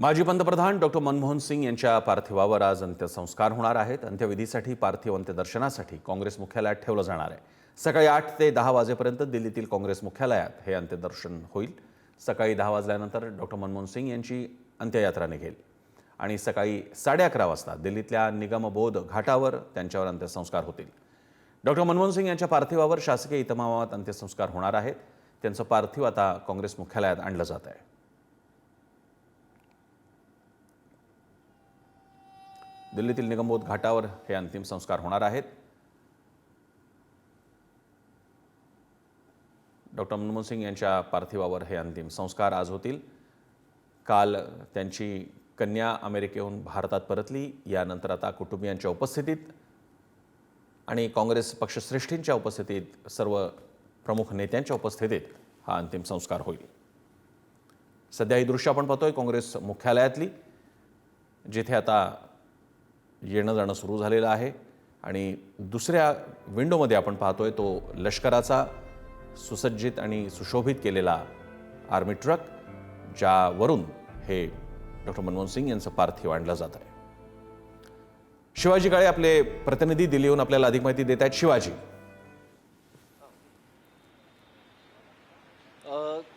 माजी पंतप्रधान डॉक्टर मनमोहन सिंग यांच्या पार्थिवावर आज अंत्यसंस्कार होणार आहेत. अंत्यविधीसाठी पार्थिव अंत्यदर्शनासाठी काँग्रेस मुख्यालयात ठेवलं जाणार आहे. सकाळी आठ ते दहा वाजेपर्यंत दिल्लीतील काँग्रेस मुख्यालयात हे अंत्यदर्शन होईल. सकाळी दहा वाजल्यानंतर डॉक्टर मनमोहन सिंग यांची अंत्ययात्रा निघेल. आणि सकाळी साडे अकरा वाजता दिल्लीतल्या निगमबोध घाटावर त्यांच्यावर अंत्यसंस्कार होतील. डॉक्टर मनमोहन सिंग यांच्या पार्थिवावर शासकीय इतमामात अंत्यसंस्कार होणार आहेत. त्यांचं पार्थिव आता काँग्रेस मुख्यालयात आणलं जात आहे. दिल्लीतील निगमबोध घाटावर हे अंतिम संस्कार होणार आहेत. डॉक्टर मनमोहन सिंग यांच्या पार्थिवावर हे अंतिम संस्कार आज होतील. काल त्यांची कन्या अमेरिकेहून भारतात परतली यानंतर आता कुटुंबियांच्या उपस्थितीत आणि काँग्रेस पक्षश्रेष्ठींच्या उपस्थितीत सर्व प्रमुख नेत्यांच्या उपस्थितीत हा अंतिम संस्कार होईल. सध्या ही दृश्य आपण पाहतोय काँग्रेस मुख्यालयातली जिथे आता येणं जाणं सुरू झालेलं आहे. आणि दुसऱ्या विंडोमध्ये आपण पाहतोय तो लष्कराचा सुसज्जित आणि सुशोभित केलेला आर्मी ट्रक ज्यावरून हे डॉक्टर मनमोहन सिंग यांचं पार्थिव आणलं जात आहे. शिवाजी काळे आपले प्रतिनिधी दिल्लीहून आपल्याला अधिक माहिती देत आहेत. शिवाजी.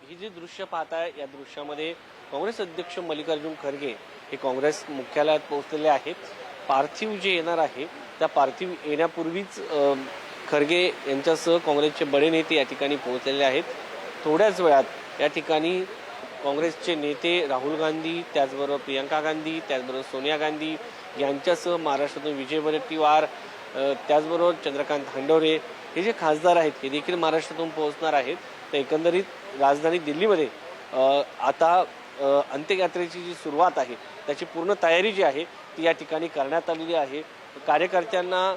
ही जी दृश्य पाहताय या दृश्यामध्ये काँग्रेस अध्यक्ष मल्लिकार्जुन खरगे हे काँग्रेस मुख्यालयात पोहोचलेले आहेत. पार्थिव जे येणार आहे त्या पार्थिव येण्यापूर्वीच खरगे यांच्यासह काँग्रेसचे बडे नेते या ठिकाणी पोहोचलेले आहेत. थोड्याच वेळात या ठिकाणी काँग्रेसचे नेते राहुल गांधी त्याचबरोबर प्रियंका गांधी त्याचबरोबर सोनिया गांधी यांच्यासह महाराष्ट्रातून विजय वडेट्टीवार त्याचबरोबर चंद्रकांत हंडोरे हे जे खासदार आहेत हे देखील महाराष्ट्रातून पोहोचणार आहेत. तर एकंदरीत राजधानी दिल्लीमध्ये आता अंत्ययात्रेची जी सुरुवात आहे त्याची पूर्ण तयारी जी आहे ती या ठिकाणी करण्यात आलेली आहे. कार्यकर्त्यांना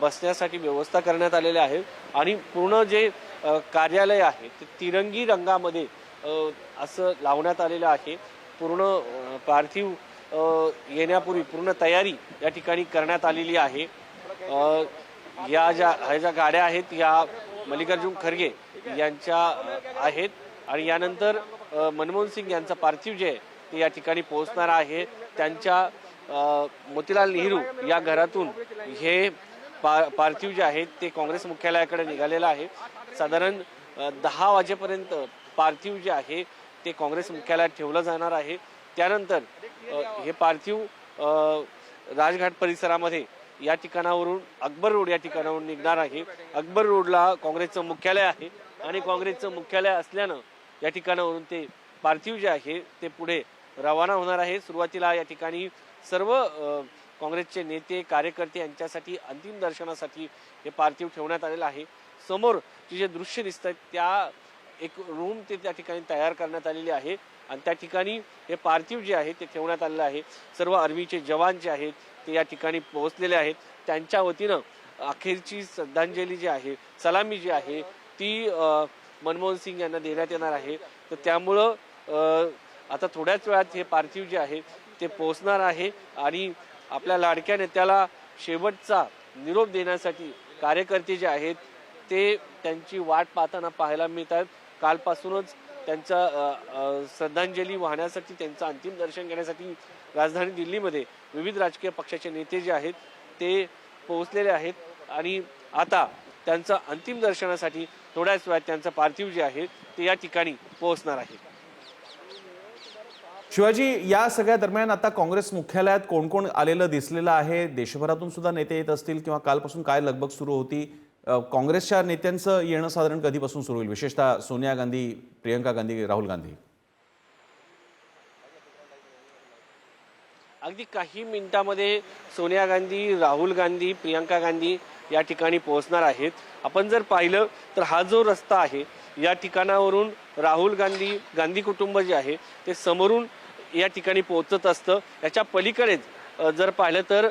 बसण्यासाठी व्यवस्था करण्यात आलेली आहे आणि पूर्ण जे कार्यालय आहे ते तिरंगी रंगामध्ये असं लावण्यात आलेलं आहे. पूर्ण पार्थिव येण्यापूर्वी पूर्ण तयारी या ठिकाणी करण्यात आलेली आहे. या ज्या ह्या ज्या गाड्या आहेत या मल्लिकार्जुन खरगे यांच्या आहेत. आणि यानंतर मनमोहन सिंग यांचं पार्थिव जे आहे ते या ठिकाणी पोहोचणार आहे. त्यांच्या मोतीलाल नेहरू या घरातून हे पा पार्थिव जे आहे ते काँग्रेस मुख्यालयाकडे निघालेलं आहे. साधारण दहा वाजेपर्यंत पार्थिव जे आहे ते काँग्रेस मुख्यालयात ठेवलं जाणार आहे. त्यानंतर हे पार्थिव राजघाट परिसरामध्ये या ठिकाणावरून अकबर रोड या ठिकाणावरून निघणार आहे. अकबर रोडला काँग्रेसचं मुख्यालय आहे आणि काँग्रेसचं मुख्यालय असल्यानं या ठिकाणावरून ते पार्थिव जे आहे ते पुढे रवाना होणार आहे. सुरुवातीला या ठिकाणी सर्व काँग्रेसचे नेते कार्यकर्ते यांच्यासाठी अंतिम दर्शनासाठी हे पार्थिव ठेवण्यात आलेलं आहे. समोर जे जे दृश्य दिसत आहेत त्या एक रूम ते त्या ठिकाणी तयार करण्यात आलेली आहे. आणि त्या ठिकाणी हे पार्थिव जे आहे ते ठेवण्यात आलेलं आहे. सर्व आर्मीचे जवान जे आहेत ते या ठिकाणी पोहोचलेले आहेत. त्यांच्या वतीनं अखेरची श्रद्धांजली जी आहे सलामी जी आहे ती मनमोहन सिंग यांना देण्यात येणार आहे. तर त्यामुळं आता थोड्याच वेळात हे पार्थिव जे आहे ते पोहोचणार आहे आणि आपल्या लाडक्या नेत्याला शेवटचा निरोप देण्यासाठी कार्यकर्ते जे आहेत ते त्यांची वाट पाहताना पाहायला मिळतात. कालपासूनच त्यांचा श्रद्धांजली वाहण्यासाठी त्यांचं अंतिम दर्शन घेण्यासाठी राजधानी दिल्लीमध्ये विविध राजकीय पक्षाचे नेते जे आहेत ते पोहोचलेले आहेत. आणि आता त्यांचं अंतिम दर्शनासाठी थोड्याच वेळात त्यांचं पार्थिव जे आहे ते या ठिकाणी पोहोचणार आहे. शिवाजी या सगळ्या दरम्यान आता काँग्रेस मुख्यालयात कोण कोण आलेलं दिसलेलं आहे? देशभरातून सुद्धा नेते येत असतील किंवा कालपासून काय लगबग सुरू होती? काँग्रेसच्या नेत्यांचं येणं साधारण कधीपासून सुरू होईल? विशेषतः सोनिया गांधी प्रियंका गांधी राहुल गांधी. अगदी काही मिनिटामध्ये सोनिया गांधी राहुल गांधी प्रियंका गांधी या ठिकाणी पोहोचणार आहेत. आपण जर पाहिलं तर हा जो रस्ता आहे या ठिकाणावरून राहुल गांधी गांधी कुटुंब जे आहे ते समोरून या ठिकाणी पोहोचत असतं. याच्या पलीकडेच जर पाहिलं तर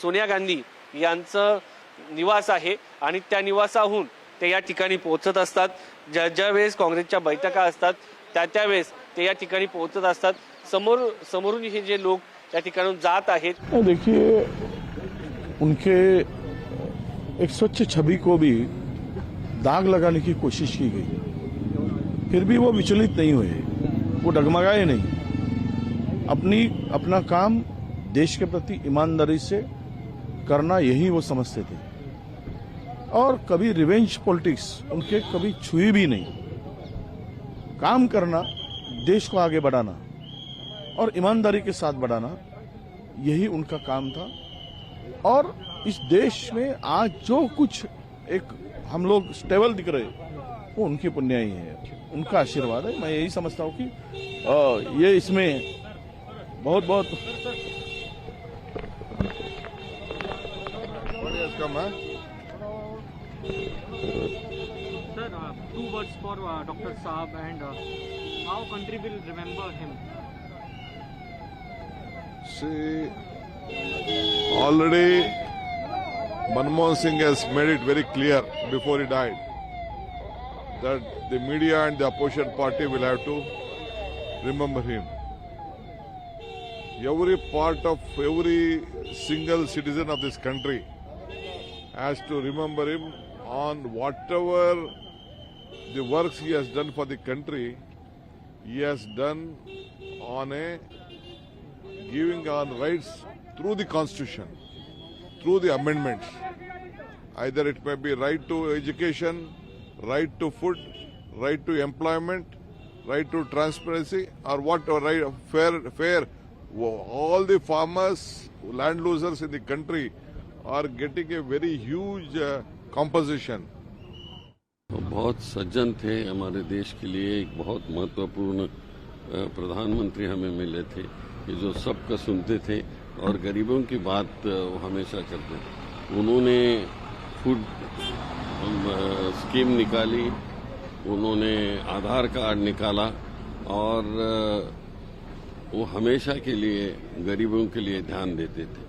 सोनिया गांधी यांचं निवास आहे आणि त्या निवासाहून ते या ठिकाणी पोहोचत असतात. ज्या ज्या वेळेस काँग्रेसच्या बैठका असतात त्या त्यावेळेस ते या ठिकाणी पोहोचत असतात. समोर समोरून हे जे लोक या ठिकाणून जात आहेत. देखिए उनके एक स्वच्छ छवि को भी दाग लगाने की कोशिश की गई। फिर भी वो विचलित नहीं हुए। वो डगमगाए नहीं। अपनी, अपना काम देश के प्रति ईमानदारी से करना यही वो समझते थे। और कभी रिवेंज पॉलिटिक्स उनके कभी छुई भी नहीं। काम करना, देश को आगे बढ़ाना और ईमानदारी के साथ बढ़ाना, यही उनका काम था। और इस देश में आज जो कुछ एक हम लोग स्टेबल दिख रहे, वो उनकी पुण्याई है उनका आशीर्वाद है। मैं यही समझता हूँ कि ये इसमें बहुत बहुत What has come, huh? Sir, uh, two words for uh, Dr. Saab and uh, how country will remember him. See, already Manmohan Singh has made it very clear before he died that the media and the opposition party will have to remember him. Every part of every single citizen of this country has to remember him on whatever the works he has done for the country, he has done on a giving on rights through the constitution, through the amendments. Either it may be right to education, right to food, right to employment, right to transparency, or what or right fair fair. All the farmers, land losers in the country are getting a very huge uh, composition. बहुत सज्जन थे हमारे देश के लिए एक बहुत महत्वपूर्ण प्रधानमंत्री हमें मिले थे कि जो सबका सुनते थे और गरीबों की बात वो हमेशा करते थे उन्होंने फ़ूड स्कीम निकाली उन्होंने आधार कार्ड निकाला और वो हमेशा के लिए गरीबों के लिए ध्यान देते थे।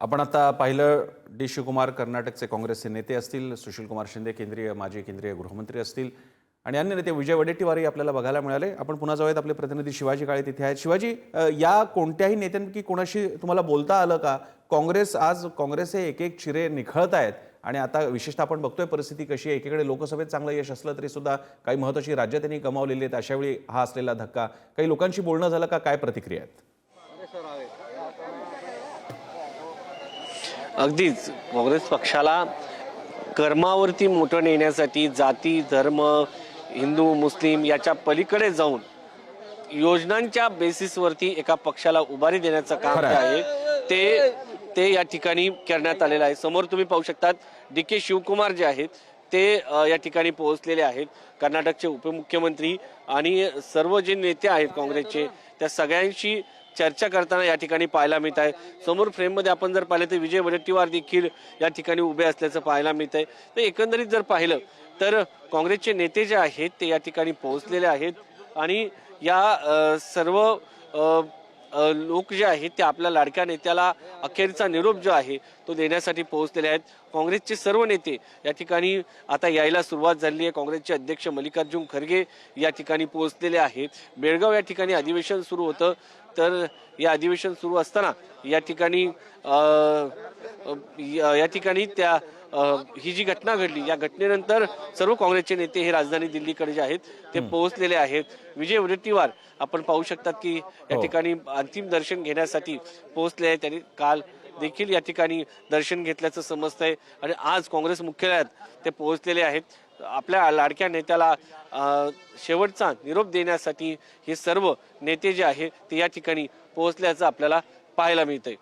आपण आता पाहिलं डी शिवकुमार कर्नाटकचे काँग्रेसचे नेते असतील सुशीलकुमार शिंदे केंद्रीय माजी केंद्रीय गृहमंत्री असतील आणि अन्य नेते विजय वडेट्टीवारही आपल्याला बघायला मिळाले. आपण पुन्हा जाऊयात आपले प्रतिनिधी शिवाजी काळे तिथे आहेत. शिवाजी या कोणत्याही नेत्यांपैकी कोणाशी तुम्हाला बोलता आलं का? काँग्रेस आज काँग्रेसचे एक एक चिरे निखळत आहेत. आणि आता विशेषतः आपण बघतोय परिस्थिती कशी आहे. एकीकडे लोकसभेत चांगलं यश असलं तरी सुद्धा काही महत्वाची राज्य त्यांनी गमावलेली आहेत. अशावेळी हा असलेला धक्का. काही लोकांशी बोलणं झालं का? काय प्रतिक्रिया आहेत? अगदीच. काँग्रेस पक्षाला कर्मावरती मोठं नेण्यासाठी जाती धर्म हिंदू मुस्लिम याच्या पलीकडे जाऊन योजनांच्या बेसिसवरती एका पक्षाला उभारी देण्याचं काम. आहे ते ते या ठिकाणी करण्यात आलेलं आहे. समोर तुम्ही पाहू शकतात डी के शिवकुमार जे आहेत ते या ठिकाणी पोहोचलेले आहेत. कर्नाटकचे उपमुख्यमंत्री आणि सर्व जे नेते आहेत काँग्रेसचे त्या सगळ्यांशी चर्चा करताना या ठिकाणी पाहायला मिळत आहे. समोर फ्रेममध्ये आपण जर पाहिलं तर विजय वडेट्टीवार देखील या ठिकाणी उभे असल्याचं पाहायला मिळत आहे. तर एकंदरीत जर पाहिलं तर काँग्रेसचे नेते जे आहेत ते या ठिकाणी पोहोचलेले आहेत. आणि या सर्व लोक जे आहेत ते आपल्या लाडक्या नेत्याला अखेरचा निरोप जो आहे तो देण्यासाठी पोहोचलेले आहेत. काँग्रेसचे सर्व नेते या ठिकाणी आता यायला सुरुवात झाली आहे. काँग्रेसचे अध्यक्ष मल्लिकार्जुन खरगे या ठिकाणी पोहोचलेले आहेत. बेळगाव या ठिकाणी अधिवेशन सुरू होतं. तर या अधिवेशन सुरू असताना या ठिकाणी या या ठिकाणी त्या ही जी घटना घडली या घटनेनंतर सर्व काँग्रेसचे नेते हे राजधानी दिल्लीकडे जे आहेत ते पोहोचलेले आहेत. विजय वडेट्टीवार आपण पाहू शकतात की या हो. ठिकाणी अंतिम दर्शन घेण्यासाठी पोहोचले आहेत. त्यांनी काल देखील या ठिकाणी दर्शन घेतल्याचं समजतंय. आणि आज काँग्रेस मुख्यालयात ते पोहोचलेले आहेत. आपल्या लाडक्या नेत्याला शेवटचा निरोप देण्यासाठी हे सर्व नेते जे आहे ते या ठिकाणी पोहोचल्याचं आपल्याला पाहायला मिळतंय.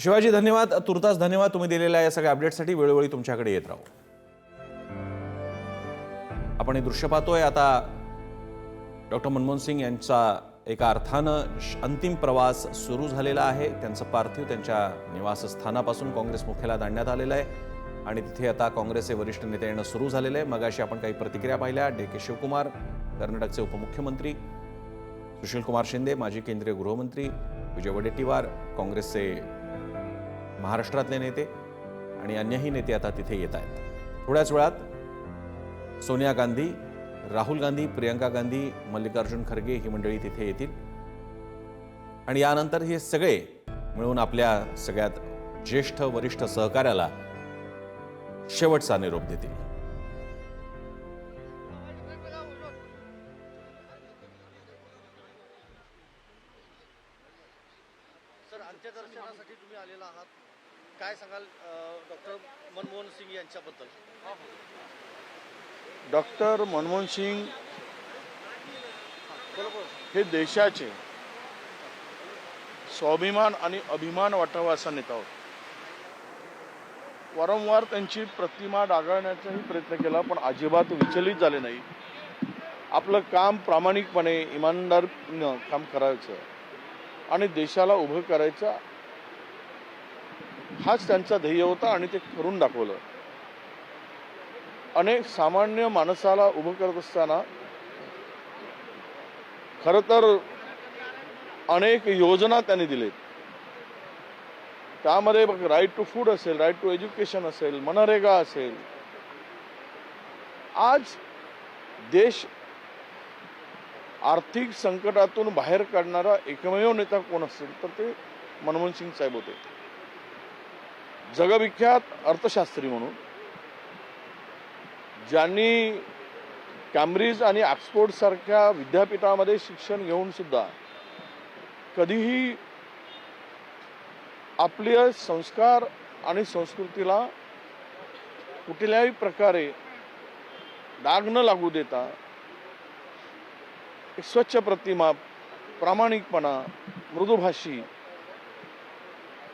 शिवाजी धन्यवाद. तुर्तास धन्यवाद तुम्ही दिलेल्या या सगळ्या अपडेटसाठी वेळोवेळी तुमच्याकडे येत राहू. आपण हे दृश्य पाहतोय. आता डॉक्टर मनमोहन सिंग यांचा एका अर्थानं श- अंतिम प्रवास सुरू झालेला आहे. त्यांचं पार्थिव त्यांच्या निवासस्थानापासून काँग्रेस मुख्यालयात आणण्यात आलेलं आहे. आणि तिथे आता काँग्रेसचे वरिष्ठ नेते येणं सुरू झालेलं आहे. मगाशी आपण काही प्रतिक्रिया पाहिल्या. डी. के. शिवकुमार कर्नाटकचे उपमुख्यमंत्री. सुशीलकुमार शिंदे माजी केंद्रीय गृहमंत्री. विजय वडेट्टीवार काँग्रेसचे महाराष्ट्रातले नेते आणि अन्यही नेते आता तिथे येत आहेत. थोड्याच वेळात सोनिया गांधी राहुल गांधी प्रियंका गांधी मल्लिकार्जुन खरगे ही मंडळी तिथे येतील. आणि यानंतर हे सगळे मिळून आपल्या सगळ्यात ज्येष्ठ वरिष्ठ सहकार्याला शेवटचा निरोप देतील. अंत्यदर्शनासाठी तुम्ही आलेला आहात. काय सांगाल डॉक्टर मनमोहन सिंग यांच्याबद्दल? डॉक्टर मनमोहन सिंग हे देशाचे स्वाभिमान आणि अभिमान वाटावा असा नेता होता वारंवार त्यांची प्रतिमा डागाळण्याचाही प्रयत्न केला पण अजिबात विचलित झाले नाही. आपलं काम प्रामाणिकपणे इमानदार काम करायचं आणि देशाला उभं करायचं हाच त्यांचा ध्येय होता आणि ते करून दाखवलं. अनेक सामान्य माणसाला उभं करत असताना खरं तर अनेक योजना त्यांनी दिलेत. त्यामध्ये बघ राईट टू फूड असेल राईट टू एज्युकेशन असेल मनरेगा असेल. आज देश आर्थिक संकटातून बाहेर काढणारा एकमेव नेता कोण असेल तर ते मनमोहन सिंग साहेब होते. जगविख्यात अर्थशास्त्री म्हणून ज्यांनी कॅम्ब्रिज आणि ऑक्सफोर्डसारख्या विद्यापीठामध्ये शिक्षण घेऊन सुद्धा कधीही आपले संस्कार आणि संस्कृतीला कुठल्याही प्रकारे डाग न लागू देता एक स्वच्छ प्रतिमा प्रामाणिकपणा मृदुभाषी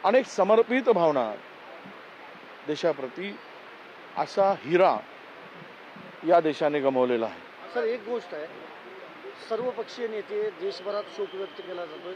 अनेक समर्पित भावना देशाप्रती असा हिरा या देशाने गमावलेला आहे. सर एक गोष्ट आहे. सर्वपक्षीय नेते देशभरात शोक व्यक्त केला जातोय.